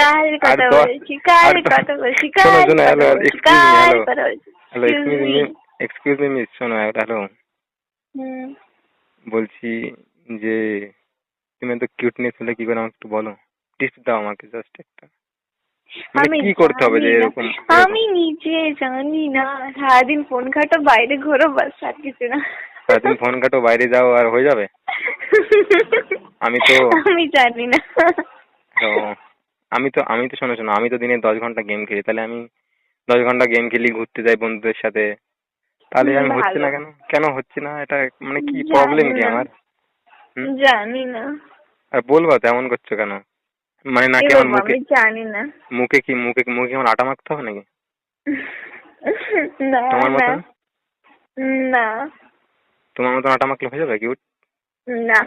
কার কথা বলছি কার কথা বলছি কার কথা বলছি কার কথা বলছি hello excuse me excuse me miss শোনো হ্যালো বলছি যে তুমি তো কিউটনেস হলে কি করে আমাকে একটু বলো টিপস দাও আমাকে জাস্ট একটা মানে কি করতে হবে যে এরকম আমি নিজে জানি না সারাদিন ফোন ঘাটো বাইরে ঘোরো বাস আর কিছু না সারাদিন ফোন কাটো বাইরে যাও আর হয়ে যাবে আমি তো- আমি জানি না আমি তো আমি তো শোনো শোনো আমি তো দিনে দশ ঘণ্টা গেম খেলি তাহলে আমি দশ ঘণ্টা গেম খেলি ঘুরতে যাই বন্ধুদের সাথে। তাহলে আমি হচ্ছে না কেন? কেন হচ্ছে না? এটা মানে কি প্রবলেম কি আমার? জানি না। আর বলবা তেমন করছ কেন? মানে নাকি আমার মুখে জানি না। মুখে কি মুখে মুখে আমার আটা মাখতে হবে নাকি? না তোমার মতন? না। তোমার মতন আটা মাখলে হয়ে যাবে কি না।